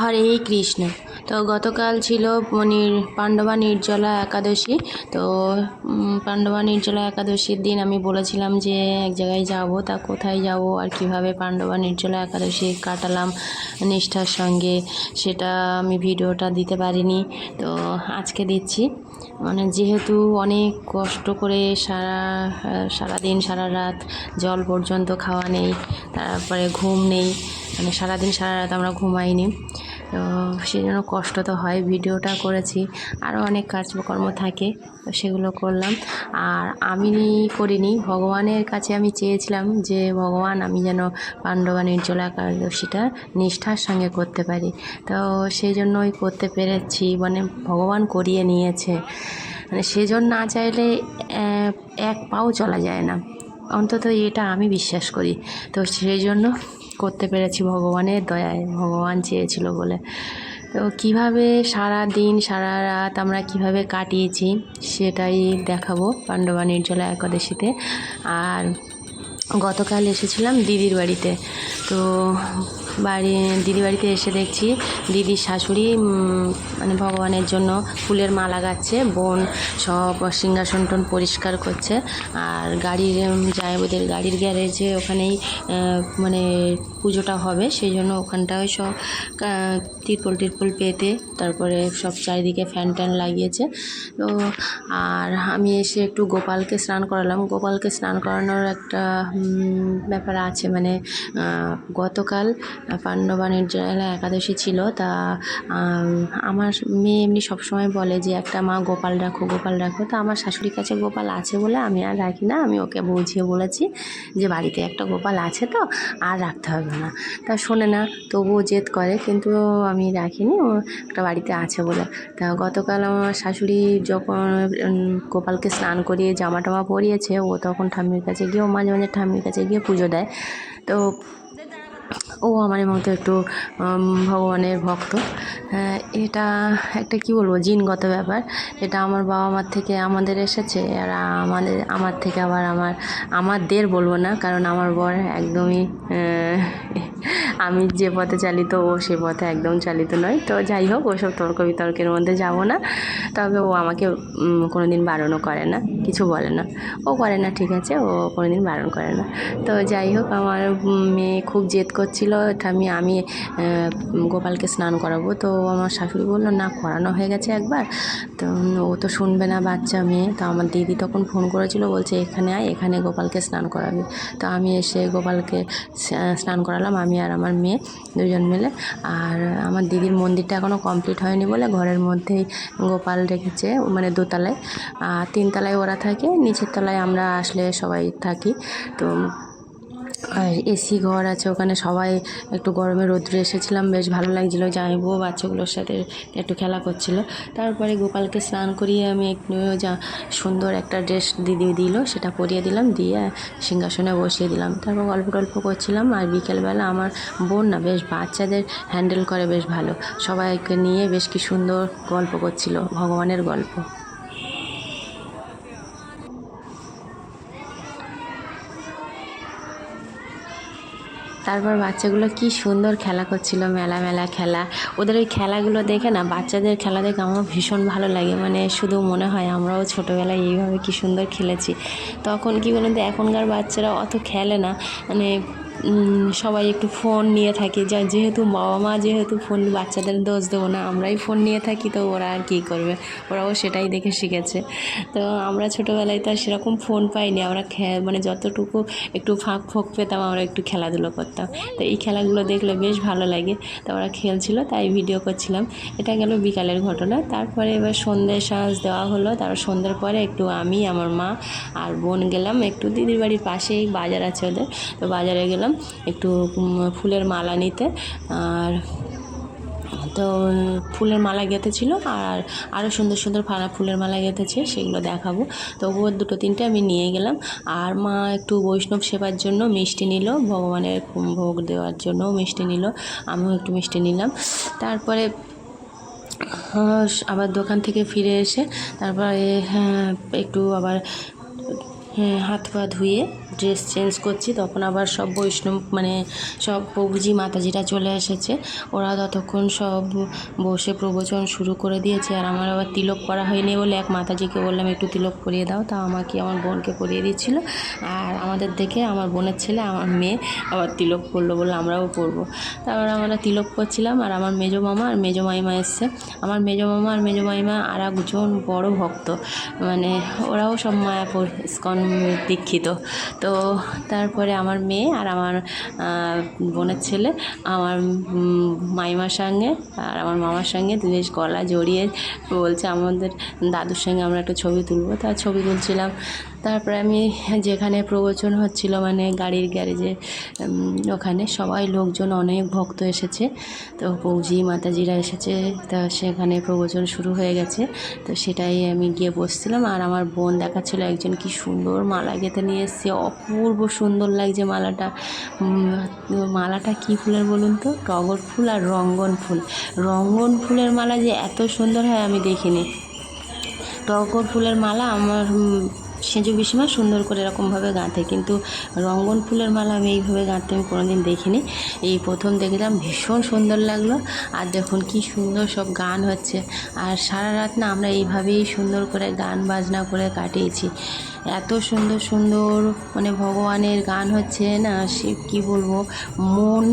হরে কৃষ্ণ। তো গতকাল ছিল নির পাণ্ডবা নির্জলা একাদশী। তো পাণ্ডবা নির্জলা একাদশীর দিন আমি বলেছিলাম যে এক জায়গায় যাব, তা কোথায় যাব আর কীভাবে পাণ্ডবা নির্জলা একাদশী কাটালাম নিষ্ঠার সঙ্গে, সেটা আমি ভিডিওটা দিতে পারিনি। তো আজকে দিচ্ছি। মানে যেহেতু অনেক কষ্ট করে সারা, সারাদিন, সারা রাত জল পর্যন্ত খাওয়া নেই, তারপরে ঘুম নেই মানে সারাদিন, সারা রাত আমরা ঘুমাইনি তো সেই জন্য কষ্ট তো হয়, ভিডিওটা করেছি আরও অনেক কাজকর্ম থাকে সেগুলো করলাম। আর আমি করিনি, ভগবানের কাছে আমি চেয়েছিলাম যে ভগবান আমি যেন পাণ্ডবা নির্জলা একাদশীটা নিষ্ঠার সঙ্গে করতে পারি। তো সেই জন্যই করতে পেরেছি মানে ভগবান করিয়ে নিয়েছে। মানে সেজন না চাইলে এক পাও চলা যায় না। অন্তত এটা আমি বিশ্বাস করি। তো সেই জন্য করতে পেরেছি ভগবানের দয়ায়, ভগবান চেয়েছিল বলে। তো কীভাবে সারা দিন সারা রাত আমরা কীভাবে কাটিয়েছি সেটাই দেখাবো পাণ্ডবা নির্জলা একাদশীতে। আর গতকাল এসেছিলাম দিদির বাড়িতে। তো বাড়ি, দিদি বাড়িতে এসে দেখছি দিদির শাশুড়ি মানে ভগবানের জন্য ফুলের মালা গাচ্ছে, বোন সব সিংহাসন টন পরিষ্কার করছে, আর গাড়ির যায় ওদের গাড়ির গ্যারেজে ওখানেই মানে পুজোটা হবে, সেই জন্য ওখানটায় সব তিরপল টিরপল পেতে তারপরে সব চারিদিকে ফ্যান ট্যান লাগিয়েছে। তো আর আমি এসে একটু গোপালকে স্নান করালাম। গোপালকে স্নান করানোর একটা ব্যাপার আছে মানে গতকাল পাণ্ডবা জেলা একাদশী ছিল, তা আমার মেয়ে এমনি সবসময় বলে যে, একটা মা গোপাল রাখো গোপাল রাখো। তা আমার শাশুড়ির কাছে গোপাল আছে বলে আমি আর রাখি না। আমি ওকে বুঝিয়ে বলেছি যে, বাড়িতে একটা গোপাল আছে তো, আর রাখতে হবে না। তা শোনে না, তবুও জেদ করে, কিন্তু আমি রাখিনি, ও একটা বাড়িতে আছে বলে। তা গতকাল আমার শাশুড়ি যখন গোপালকে স্নান করিয়ে জামা টামা পরিয়েছে, ও তখন ঠাম্মির কাছে গিয়ে, ও মাঝে মাঝে ঠাম্মির কাছে গিয়ে পুজো দেয়। তো ও আমার মতো একটু ভগবানের ভক্ত। হ্যাঁ, এটা একটা কি বলব জিনগত ব্যাপার। এটা আমার বাবা মার থেকে আমাদের এসেছে আর আমাদের আমার থেকে আবার আমার আমাদের বলব না কারণ আমার বর একদমই আমি যে পথে চালিত ও সে পথে একদম চালিত নয়। তো যাই হোক ওসব তর্ক বিতর্কের মধ্যে যাব না। তবে ও আমাকে কোনো দিন বারণও করে না কিছু বলে না। ও করে না ঠিক আছে ও কোনো দিন বারণ করে না। তো যাই হোক আমার মেয়ে খুব জেদ করছিল। এটা আমি আমি গোপালকে স্নান করাবো। তো আমার শাশুড়ি বলল, না, করানো হয়ে গেছে একবার। তো ও তো শুনবে না, বাচ্চা মেয়ে। তো আমার দিদি তখন ফোন করেছিল, বলছে, এখানে আয়, এখানে গোপালকে স্নান করাবি। তো আমি এসে গোপালকে স্নান করালাম, আমি আর আমার মেয়ে দুজন মিলে। আর আমার দিদির মন্দিরটা এখনও কমপ্লিট হয়নি বলে ঘরের মধ্যেই গোপাল রেখেছে মানে দোতলায়। আর তিনতলায় ওরা থাকে, নিচের তলায় আমরা আসলে সবাই থাকি। তো আর এসি ঘর আছে ওখানে সবাই একটু গরমে রোদ্রে এসেছিলাম, বেশ ভালো লাগছিল। জামাইবু বাচ্চাগুলোর সাথে একটু খেলা করছিল। তারপরে গোপালকে স্নান করিয়ে আমি একটু যা সুন্দর একটা ড্রেস দিদি দিল, সেটা পরিয়ে দিলাম, দিয়ে সিংহাসনে বসিয়ে দিলাম। তারপর গল্প টল্প করছিলাম, আর বিকেলবেলা আমার বোন না, বেশ বাচ্চাদের হ্যান্ডেল করে বেশ ভালো। সবাইকে নিয়ে বেশ কি সুন্দর গল্প করছিল, ভগবানের গল্প। তারপর বাচ্চাগুলো কি সুন্দর খেলা করছিল, মেলা মেলা খেলা। ওদের ওই খেলাগুলো দেখে না, বাচ্চাদের খেলা দেখে আমার ভীষণ ভালো লাগে। মানে শুধু মনে হয় আমরাও ছোটোবেলায় এইভাবে কি সুন্দর খেলেছি। তখন কি বলুন তো, এখনকার বাচ্চারা অত খেলে না। মানে সবাই একটু ফোন নিয়ে থাকে। যা, যেহেতু বাবা মা যেহেতু ফোন, বাচ্চাদের দোষ দেবো না, আমরাই ফোন নিয়ে থাকি, তো ওরা আর কী করবে? ওরাও সেটাই দেখে শিখেছে। তো আমরা ছোটোবেলায় তো আর সেরকম ফোন পাইনি। আমরা মানে যতটুকু একটু ফাঁক ফোঁক পেতাম, আমরা একটু খেলাধুলো করতাম। তো এই খেলাগুলো দেখলে বেশ ভালো লাগে। তো ওরা খেলছিল, তাই ভিডিও করছিলাম। এটা গেল বিকালের ঘটনা। তারপরে এবার সন্ধ্যে সাজ দেওয়া হলো। তারপর সন্ধ্যের পরে একটু আমি, আমার মা আর বোন গেলাম। একটু দিদির বাড়ির পাশেই বাজার আছে ওদের। তো বাজারে গেলাম। একটু ফুলের মালা নিতে। আর তো ফুলের মালা গেঁথেছিল আর আরও সুন্দর সুন্দর ফানা ফুলের মালা গেঁথেছে সেগুলো দেখাবো। তবুও দুটো তিনটে আমি নিয়ে গেলাম। আর মা একটু বৈষ্ণব সেবার জন্য মিষ্টি নিল ভগবানের ভোগ দেওয়ার জন্য মিষ্টি নিল আমিও একটু মিষ্টি নিলাম। তারপরে আবার দোকান থেকে ফিরে এসে তারপরে হ্যাঁ, একটু আবার হাত পা ধুয়ে ড্রেস চেঞ্জ করছি। তখন আবার সব বৈষ্ণব মানে সব প্রভুজি মাতাজিরা চলে এসেছে। ওরা ততক্ষণ সব বসে প্রবচন শুরু করে দিয়েছে। আর আমার আবার তিলক করা হয়নি বলে এক মাতাজিকে বললাম, একটু তিলক করিয়ে দাও। তা আমাকে, আমার বোনকে করিয়ে দিচ্ছিল। আর আমাদের দেখে আমার বোনের ছেলে, আমার মেয়ে আবার তিলক করল বলে আমরাও করব। তারপর আমরা তিলক করছিলাম। আর আমার মেজো মামা আর মেজো মাইমা এসছে। আমার মেজো মামা আর মেজো মাইমা আর একজন বড় ভক্ত। মানে ওরাও সব মায়াপুর, ইস্কন দীক্ষিত। তো তারপরে আমার মেয়ে আর আমার বোনের ছেলে, আমার মাইমার সঙ্গে আর আমার মামার সঙ্গে বেশ গলা জড়িয়ে বলছে, আমাদের দাদুর সঙ্গে আমরা একটা ছবি তুলবো। তার ছবি তুলছিলাম। তারপরে আমি যেখানে প্রবচন হচ্ছিল মানে গাড়ির গ্যারেজে ওখানে সবাই লোকজন, অনেক ভক্ত এসেছে। তো বৌজি, মাতাজিরা এসেছে, তা সেখানে প্রবচন শুরু হয়ে গেছে। তো সেটাই আমি গিয়ে বসছিলাম, আর আমার বোন দেখাচ্ছিল একজন কি সুন্দর মালা গেঁথে নিয়ে এসছে, অপূর্ব সুন্দর লাগছে মালাটা। মালাটা কি ফুলের বলুন তো? টগর ফুল আর রঙ্গন ফুল। রঙ্গন ফুলের মালা যে এত সুন্দর হয় আমি দেখিনি। টগর ফুলের মালা আমার সেজু পিসিমা সুন্দর করে এরকমভাবে গাঁথে। কিন্তু রঙ্গন ফুলের মালা আমি এইভাবে গাঁথতে আমি কোনোদিন দেখিনি। এই প্রথম দেখলাম ভীষণ সুন্দর লাগল। আর দেখুন কি সুন্দর সব গান হচ্ছে। আর সারা রাত না আমরা এইভাবেই সুন্দর করে গান বাজনা করে কাটিয়েছি। এত সুন্দর সুন্দর মানে ভগবানের গান হচ্ছে না, সে কী বলব? মন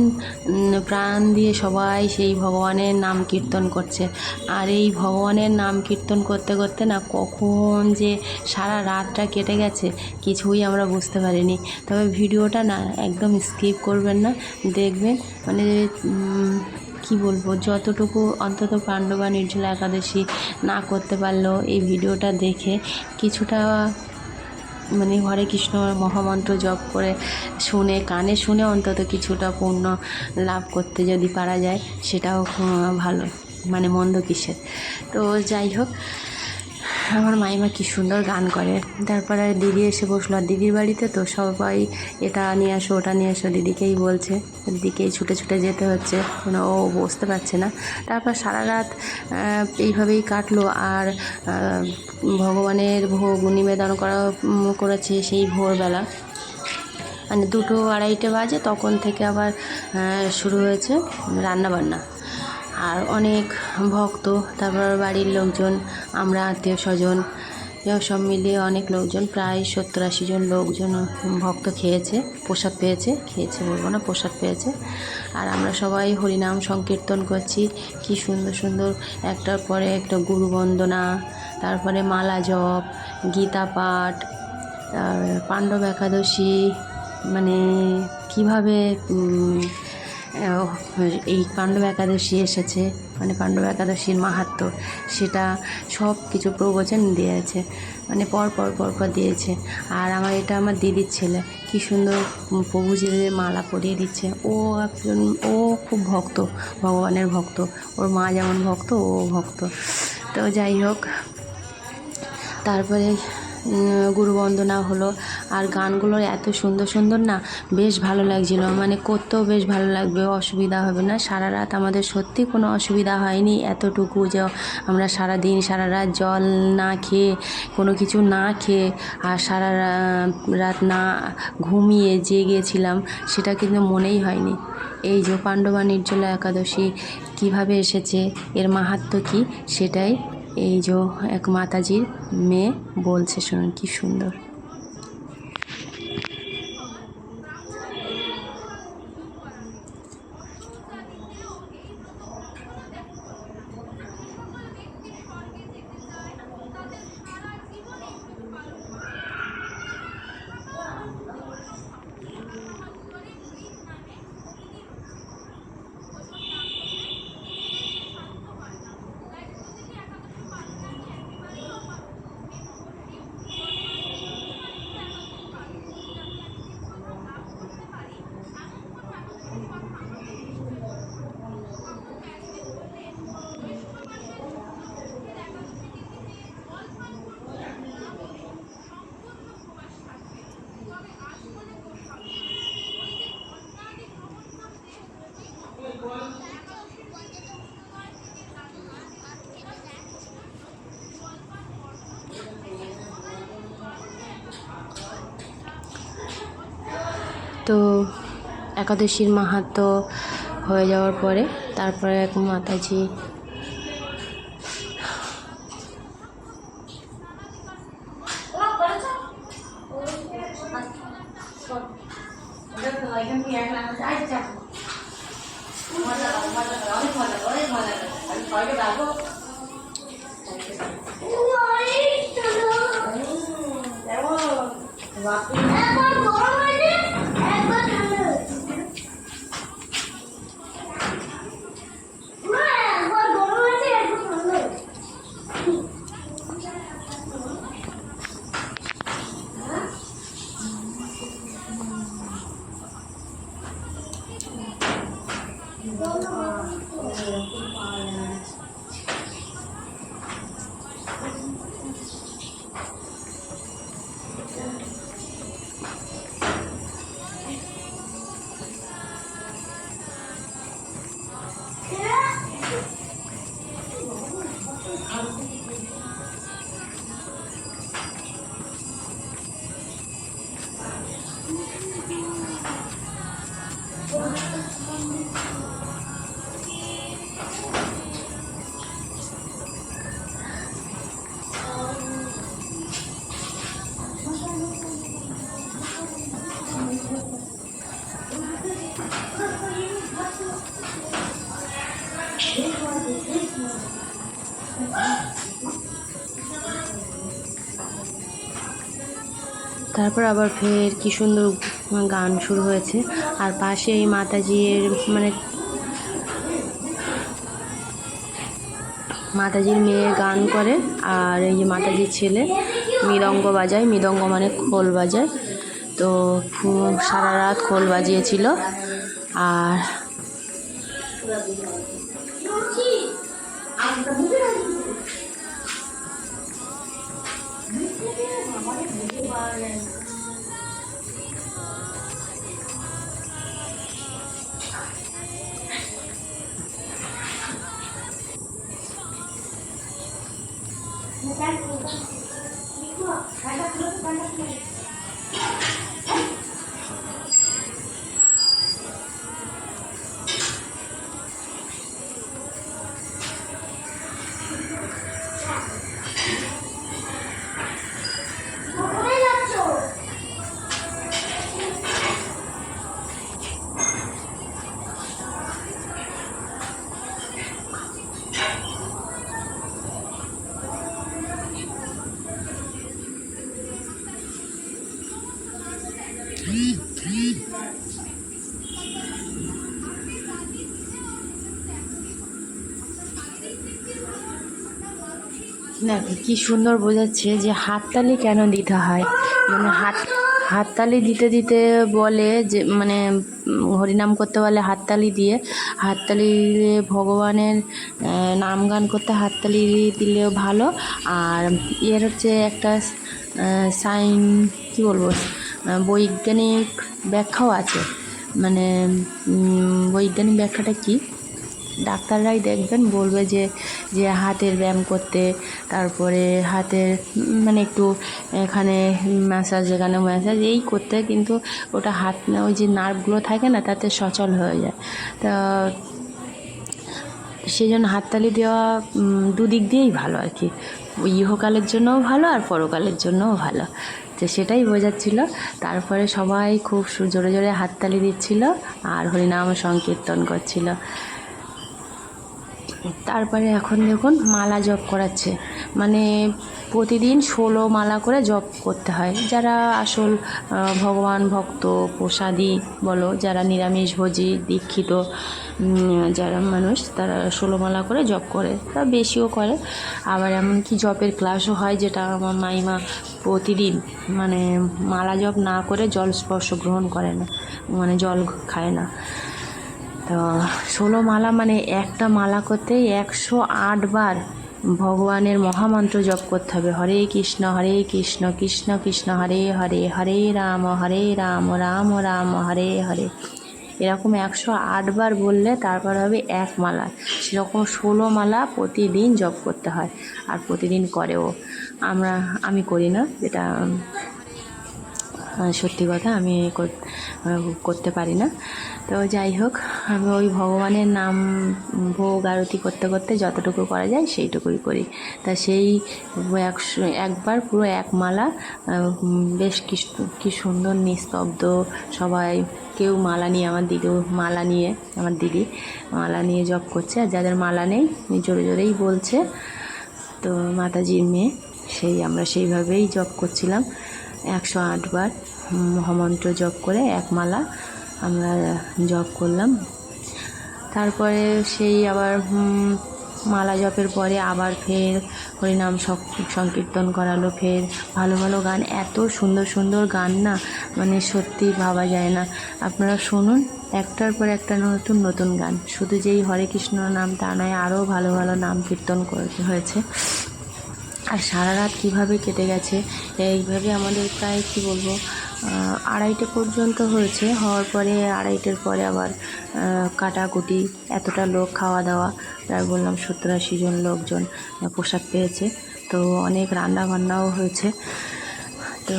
প্রাণ দিয়ে সবাই সেই ভগবানের নাম কীর্তন করছে। আর এই ভগবানের নাম কীর্তন করতে করতে না কখন যে সারা রাতটা কেটে গেছে, কিছুই আমরা বুঝতে পারিনি। তবে ভিডিওটা না একদম স্কিপ করবেন না, দেখবেন। মানে কি বলব? যতটুকু অন্তত পাণ্ডবা নির্জলা একাদশী না করতে পারলেও এই ভিডিওটা দেখে, কিছুটা মানে হরে কৃষ্ণ মহামন্ত্র জপ করে শুনে, কানে শুনে অন্তত কিছুটা পুণ্য লাভ করতে যদি পারা যায়, সেটাও ভালো মানে মন্দ কিসের। তো যাই হোক আমার মাইমা কি সুন্দর গান করে। তারপরে দিদি এসে বসল আর দিদির বাড়িতে তো সবাই এটা নিয়ে আসো, ওটা নিয়ে আসো। দিদিকেই বলছে, দিদিকেই ছুটে ছুটে যেতে হচ্ছে মানে ও বসতে পারছে না। তারপর সারা রাত এইভাবেই কাটলো আর ভগবানের ভোগ নিবেদন করা করেছে সেই ভোরবেলা। মানে দুটো আড়াইটে বাজে, তখন থেকে আবার শুরু হয়েছে রান্না বান্না আর অনেক ভক্ত, তারপর বাড়ির লোকজন, আমরা আত্মীয় স্বজন সব মিলিয়ে অনেক লোকজন, প্রায় সত্তর আশি জন লোকজন ভক্ত খেয়েছে, প্রসাদ পেয়েছে, খেয়েছে বলব না, প্রসাদ পেয়েছে। আর আমরা সবাই হরিনাম সংকীর্তন করছি, কি সুন্দর সুন্দর একটার পরে একটা গুরু বন্দনা, তারপরে মালা জপ, গীতা পাঠ পাণ্ডব একাদশী মানে কীভাবে এই পাণ্ডব একাদশী এসেছে মানে পাণ্ডব একাদশীর মাহাত্ম্য সেটা সব কিছু প্রবচন দিয়েছে মানে পর পর দিয়েছে। আর আমার এটা আমার দিদির ছেলে, কি সুন্দর প্রভুজিদের মালা পরিয়ে দিচ্ছে। ও একজন, ও খুব ভক্ত, ভগবানের ভক্ত। ওর মা যেমন ভক্ত, ও ভক্ত। তো যাই হোক, তারপরে উম, গুরু বন্দনা হলো। আর গানগুলো এত সুন্দর সুন্দর না বেশ ভালো লাগছিল। মানে করতেও বেশ ভালো লাগবে অসুবিধা হবে না। সারা রাত আমাদের সত্যি কোনো অসুবিধা হয়নি। এতটুকু যে আমরা সারা দিন সারা রাত জল না খেয়ে কোনো কিছু না খেয়ে আর সারা রাত না ঘুমিয়ে জেগেছিলাম সেটা কিন্তু মনেই হয়নি। এই যে পাণ্ডবা নির্জলা একাদশী কীভাবে এসেছে এর মাহাত্ম কী সেটাই এই যে এক মাতাজির মেয়ে বলছে শুনুন কি সুন্দর। তো একাদশীর মাহাত্ম হয়ে যাওয়ার পরে তারপরে এক মাতাজি তারপর আবার ফের কি সুন্দর গান শুরু হয়েছে। আর পাশে এই মাতাজির মানে মাতাজির মেয়ে গান করে, আর এই যে মাতাজির ছেলে মৃদঙ্গ বাজায়, মৃদঙ্গ মানে খোল বাজায়। তো সারা রাত খোল বাজিয়েছিল। আর দেখো কি সুন্দর বোঝাচ্ছে যে হাততালি কেন দিতে হয়? মানে হাত, হাততালি দিতে দিতে বলে যে মানে হরিনাম করতে বলে হাততালি দিয়ে, হাততালি ভগবানের নাম গান করতে হাততালি দিলেও ভালো। আর এর হচ্ছে একটা সাইন, কি বলব বৈজ্ঞানিক ব্যাখ্যাও আছে। মানে বৈজ্ঞানিক ব্যাখ্যাটা কি? ডাক্তাররাই দেখবেন, বলবে যে যে হাতের ব্যায়াম করতে, তারপরে হাতের মানে একটু এখানে ম্যাসাজ এখানে ম্যাসাজ এই করতে, কিন্তু ওটা হাত, ওই যে নার্ভগুলো থাকে না, তাতে সচল হয়ে যায়। তা সেই জন্য হাততালি দেওয়া দুদিক দিয়েই ভালো আর কি। ইহকালের জন্যও ভালো আর পরকালের জন্যও ভালো। তো সেটাই বোঝাচ্ছিল। তারপরে সবাই খুব জোরে জোরে হাততালি দিচ্ছিল আর হরিনাম সংকীর্তন করছিল। তারপরে এখন দেখুন মালা জপ করাচ্ছে। মানে প্রতিদিন ষোলো মালা করে জপ করতে হয়। যারা আসল ভগবান, ভক্ত, প্রসাদী বলো, যারা নিরামিষভোজী দীক্ষিত যারা মানুষ, তারা ষোলো মালা করে জপ করে। তা বেশিও করে। আবার এমনকি জপের ক্লাসও হয় যেটা আমার মাইমা প্রতিদিন মানে মালা জপ না করে জল স্পর্শ গ্রহণ করে না মানে জল খায় না। ষোলো মালা মানে একটা মালা করতে একশো আট বার ভগবানের মহামন্ত্র জপ করতে হবে। হরে কৃষ্ণ হরে কৃষ্ণ কৃষ্ণ কৃষ্ণ, হরে হরে হরে রাম হরে রাম রাম রাম, হরে হরে। এরকম একশো আটবার বললে তারপর হবে এক মালা। সেরকম ষোলো মালা প্রতিদিন জপ করতে হয় আর প্রতিদিন করেও। আমরা, আমি করি না যেটা সত্যি কথা, আমি করতে পারি না। তো যাই হোক আমি ওই ভগবানের নাম ভোগ আরতি করতে করতে যতটুকু করা যায় সেইটুকুই করি। তা সেই একশো, একবার পুরো এক মালা বেশ কি কি সুন্দর নিস্তব্ধ সবাই, কেউ মালা নিয়ে আমার দিদিও মালা নিয়ে আমার দিদি মালা নিয়ে জপ করছে। আর যাদের মালা নেই, জোরে জোরেই বলছে। তো মাতাজির মেয়ে, সেই আমরা সেইভাবেই জপ করছিলাম। একশো আটবার মহামন্ত্র জপ করে এক মালা আমরা জপ করলাম। তারপরে সেই আবার মালা জপের পরে আবার ফের হরিনাম সক- সংকীর্তন করালো, ফের ভালো ভালো গান, এত সুন্দর সুন্দর গান না মানে সত্যি ভাবা যায় না। আপনারা শুনুন, একটার পর একটা নতুন নতুন গান। শুধু যেই হরে কৃষ্ণ নাম, তা নয় আরও ভালো ভালো নাম কীর্তন করতে হয়েছে। আর সারা রাত কীভাবে কেটে গেছে, এইভাবে আমাদের প্রায়, কী বলব আড়াইটে পর্যন্ত হয়েছে। হওয়ার পরে আড়াইটের পরে আবার কাটাকুটি, এতটা লোক খাওয়া দাওয়া, প্রায় বললাম সত্তর আশি জন লোকজন পোশাক পেয়েছে। তো অনেক রান্না বান্নাও হয়েছে। তো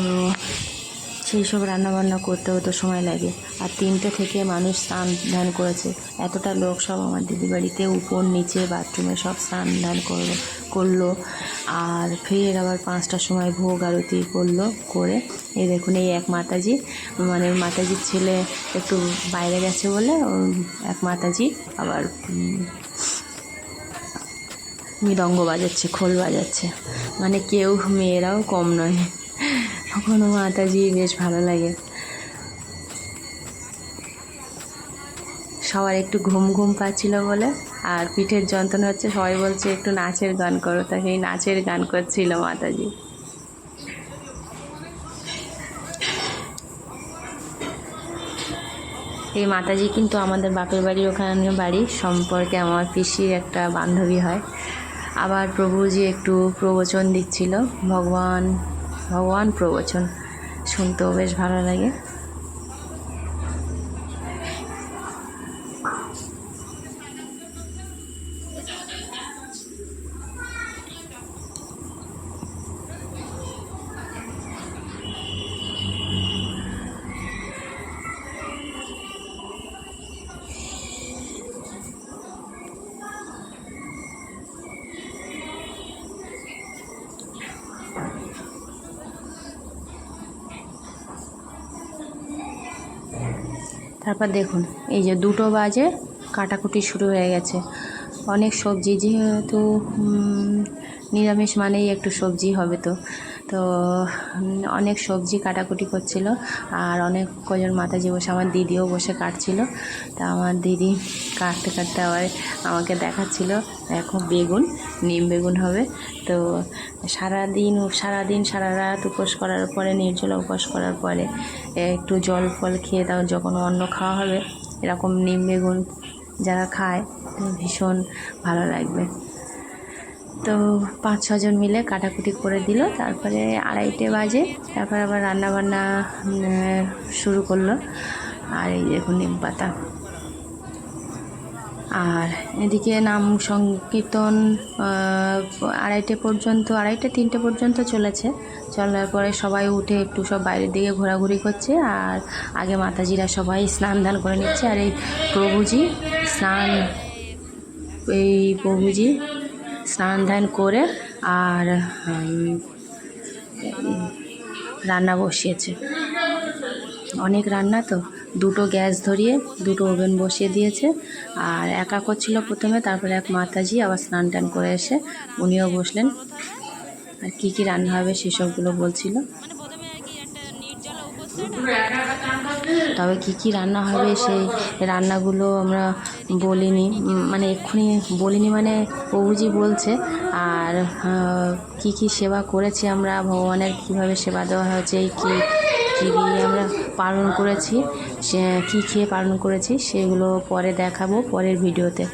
সেই সব রান্নাবান্না করতেও তো সময় লাগে। আর তিনটে থেকে মানুষ স্নান ধান করেছে। এতটা লোক সব আমার দিদি বাড়িতে উপর নিচে বাথরুমে সব স্নান ধান করল করল। আর ফের আবার পাঁচটার সময় ভোগ আরতি করল, করে এই দেখুন এই এক মাতাজি মানে মাতাজির ছেলে একটু বাইরে গেছে বলে এক মাতাজি আবার মৃদঙ্গ বাজাচ্ছে, খোল বাজাচ্ছে। মানে কেউ মেয়েরাও কম নয়। কখনো মাতাজি, বেশ ভালো লাগে। সবার একটু ঘুম ঘুম পাচ্ছিল বলে, আর পিঠের যন্ত্রণা হচ্ছে, সবাই বলছে একটু নাচের গান করো। তা সেই নাচের গান করছিল মাতাজি। এই মাতাজি কিন্তু আমাদের বাপের বাড়ির ওখানে বাড়ি। সম্পর্কে আমার পিসির একটা বান্ধবী হয়। আবার প্রভুজি একটু প্রবচন দিচ্ছিল। ভগবান ভগবান প্রবচন। শুনতেও বেশ ভালো লাগে। তারপর দেখুন, এই যে দুটো বাজে, কাটাকুটি শুরু হয়ে গেছে। অনেক সবজি, যেহেতু নিরামিষ মানেই একটু সবজি হবে তো। তো, অনেক সবজি কাটাকুটি করছিল, আর অনেক কজন মাতাজি বসে, আমার দিদিও বসে কাটছিল। তা আমার দিদি কাটতে কাটতে আবার আমাকে দেখাচ্ছিল এখন বেগুন। নিম বেগুন হবে। তো সারাদিন সারাদিন, সারা রাত উপোস করার পরে, নির্জলা উপোস করার পরে, একটু জল ফল খেয়ে তাও যখন অন্ন খাওয়া হবে, এরকম নিম বেগুন যারা খায় ভীষণ ভালো লাগবে। তো পাঁচ, ছজন মিলে কাটাকুটি করে দিল, তারপরে আড়াইটে বাজে, তারপর আবার রান্নাবান্না শুরু করল। আর এই দেখুন নিম পাতা। আর এদিকে নাম সংকীর্তন আড়াইটে পর্যন্ত, আড়াইটে, তিনটে পর্যন্ত চলেছে। চলার পরে সবাই উঠে একটু সব বাইরের দিকে ঘোরাঘুরি করছে আর আগে মাতাজিরা সবাই স্নান দান করে নিচ্ছে। আর এই প্রভুজি স্নান, এই প্রভুজি স্নান ধান করে আর রান্না বসিয়েছে। অনেক রান্না তো। দুটো গ্যাস ধরিয়ে দুটো ওভেন বসিয়ে দিয়েছে। আর একা করছিল প্রথমে, তারপরে এক মাতাজি আবার স্নান টান করে এসে উনিও বসলেন। আর কি কি রান্না হবে সেসবগুলো বলছিল। তবে কি কি রান্না হবে সেই রান্নাগুলো আমরা বলিনি। মানে এক্ষুনি বলিনি মানে প্রভুজি বলছে। আর কি কি সেবা করেছি আমরা, ভগবানের কীভাবে সেবা দেওয়া হয়েছে, এই কি, কী দিয়ে আমরা পালন করেছি সে কী খেয়ে পালন করেছি সেগুলো পরে দেখাবো পরের ভিডিওতে।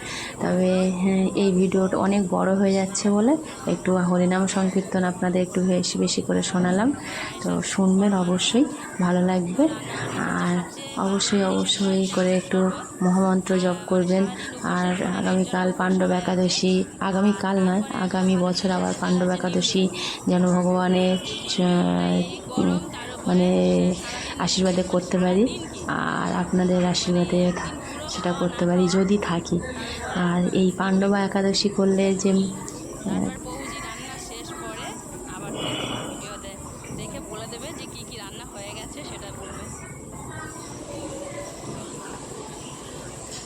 তবে হ্যাঁ, এই ভিডিওটা অনেক বড় হয়ে যাচ্ছে বলে একটু হরিনাম সংকীর্তন আপনাদের একটু বেশি বেশি করে শোনালাম। তো শুনবেন অবশ্যই ভালো লাগবে। আর অবশ্যই অবশ্যই করে একটু মহামন্ত্র জপ করবেন। আর আগামীকাল পাণ্ডব একাদশী আগামীকাল নয় আগামী বছর আবার পাণ্ডব একাদশী যেন ভগবানের মানে আশীর্বাদে করতে পারি, আর আপনাদের আশীর্বাদে সেটা করতে পারি যদি থাকি। আর এই পাণ্ডবা একাদশী করলে যে আহ, রান্নার বউজি রান্না শেষ করে আবার ভিডিও দেখে বলে দেবে যে কি কি রান্না হয়ে গেছে সেটা বলবে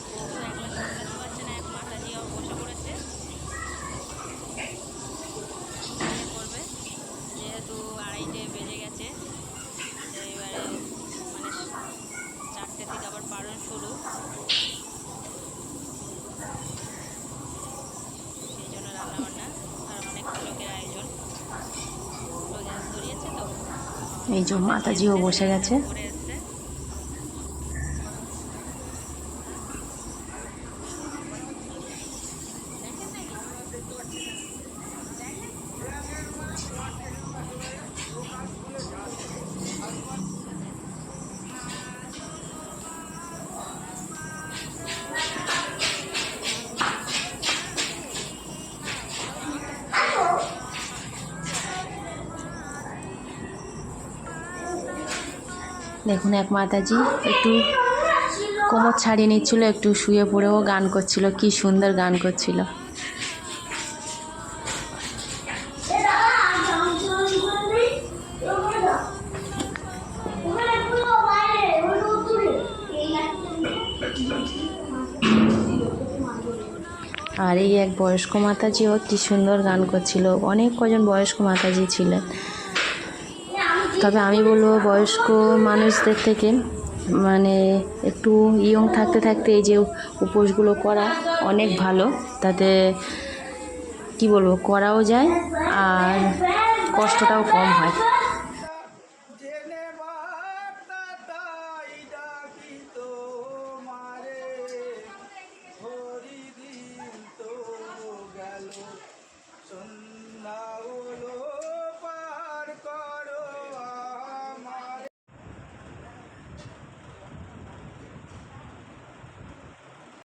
বউ এক মাস সামলাতে পারছে না এক মাতাজিও বসে পড়েছে বিয়ে করবে যেহেতু আড়াইটে বেজে গেছে এবারে মানে চারটে থেকে আবার পালন শুরু সেই জন্য রান্নাবান্না আর অনেক লোকের আয়োজন রোজা ধরিয়েছে তো এই যে মাতাজিও বসে গেছে। দেখুন এক মাতাজি একটু কোমর ছাড়িয়ে নিচ্ছিল, একটু শুয়ে পড়েও গান করছিল, কি সুন্দর গান করছিল। আর এই এক বয়স্ক মাতাজিও কি সুন্দর গান করছিল। অনেক কজন বয়স্ক মাতাজি ছিলেন। তবে আমি বলব বয়স্ক মানুষদের থেকে মানে একটু ইয়ং থাকতে থাকতে এই যে উপোসগুলো করা অনেক ভালো। তাতে কি বলব, করাও যায় আর কষ্টটাও কম হয়।